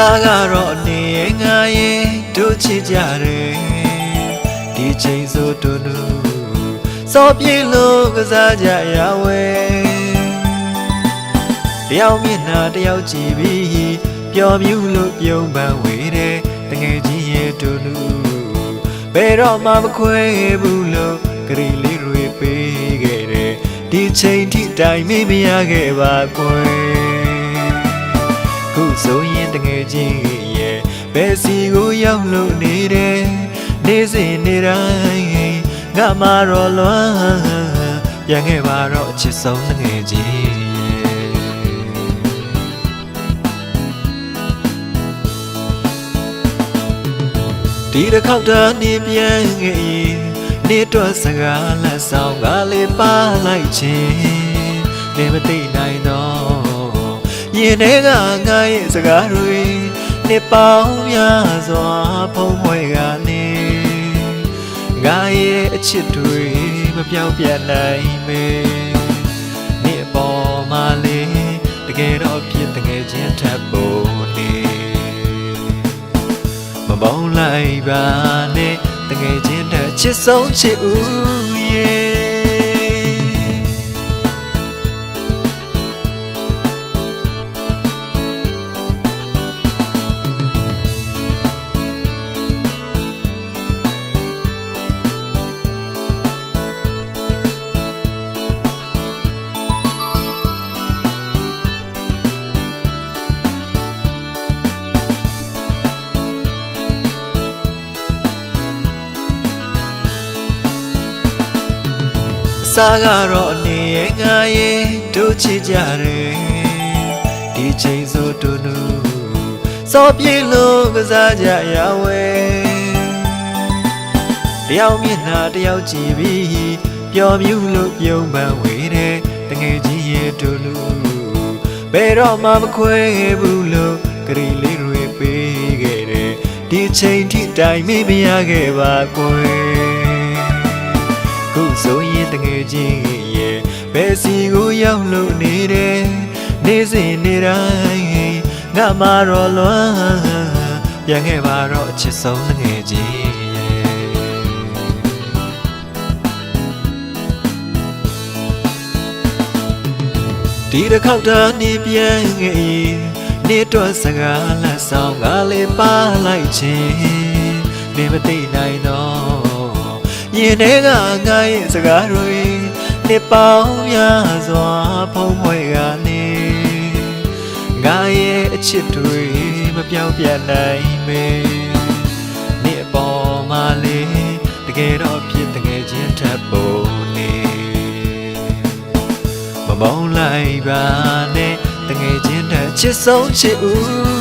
စားကတော့အနေငါရဲ့တို့ချစ်ကြတယ်ဒီချိန်ဆိုတို့နူစောပြေလို့ကစားကြရဝဲတယောက်မျက်နှာတယောက်ကြည့်ပြီးပျော်မြူးလို့ပြုံးပန်းဝေးတယ်တငယ်ချင်းရဲ့တို့နူဘယ်တော့မှမခွဲဘူးလို့ဂရီလေးတွေပေးခဲ့တယ်ဒီချိန်ထိတိုင်မေးမရခဲ့ပါကွယ်ခု ဆိုရင်တငယ်ချင်းရဲ့ဘယ်စီကိုရောက်လို့နေတယ်နေစဉ်နေတိုင်းငါမတော်လွမ်းပြန်ခဲ့ပါတော့အချစ်ဆုံးတငယ်ချင်းဒီတစ်ခေါက်တည်းနေပြန်ခဲ့ရင်နေတော့စကားလက်ဆောင်ကလေးပါလိုက်ခြင်းနေမသိနိုင်တော့ ရင်ထဲကငါရဲ့စကားတွေနှစ်ပေါင်းများစွာဖုံးမွှဲကနေငါရဲ့အချစ်တွေမပြောင်းပြန်နိုင်မေနေ့အပေါ်မှာလေတကယ်တော့ဖြစ်တကယ်ချင်းထပ်ဖို့နေမမောင်းလိုက်ပါနဲ့တကယ်ချင်းထပ်ချစ်ဆုံးချစ်ဦး စားကတော့အနေရဲ့ငါရဲ့တို့ချစ်ကြတယ်ဒီချိန်ဆိုတို့နူစောပြေလို့ကစားကြရဝဲတယောက်မျက်နှာတယောက်ကြည့်ပြီးပျော်မြူးလို့ပြုံးပန်းဝေးတယ်တငယ်ချင်းရဲ့တို့နူဘယ်တော့မှမခွဲဘူးလို့ဂရီလေးတွေပေးခဲ့တယ်ဒီချိန်ထိတိုင်မေးမရခဲ့ပါကွယ်ခုဆိုရ င်တငယ်ချင်းရဲ့ဘယ်စီကိုရောက်လို့နေတယ်နေစဉ်နေတိုင်းငါမတော်လွမ်းပြန်ခဲ့ပါတော့အချစ်ဆုံးတငယ်ချင်းရဲ့ဒီတစ်ခေါက်တည်းနေပြန်ခဲ့ရင်နေတော့စကားလက်ဆောင်ကလေးပါလိုက်ခြင်းနေမသိနိုင်တော့ ရင်ထဲကငါရဲ့စကားတွေနှစ်ပေါင်းများစွာဖုံးမွှဲကနေငါရဲ့အချစ်တွေမပြောင်းပြန်နိုင်မေနေ့အပေါ်မှာလေတကယ်တော့ဖြစ်တကယ်ချင်းထပ်ဖို့နေမမောင်းလိုက်ပါနဲ့တကယ်ချင်းထပ်ချစ်ဆုံးချစ်ဦး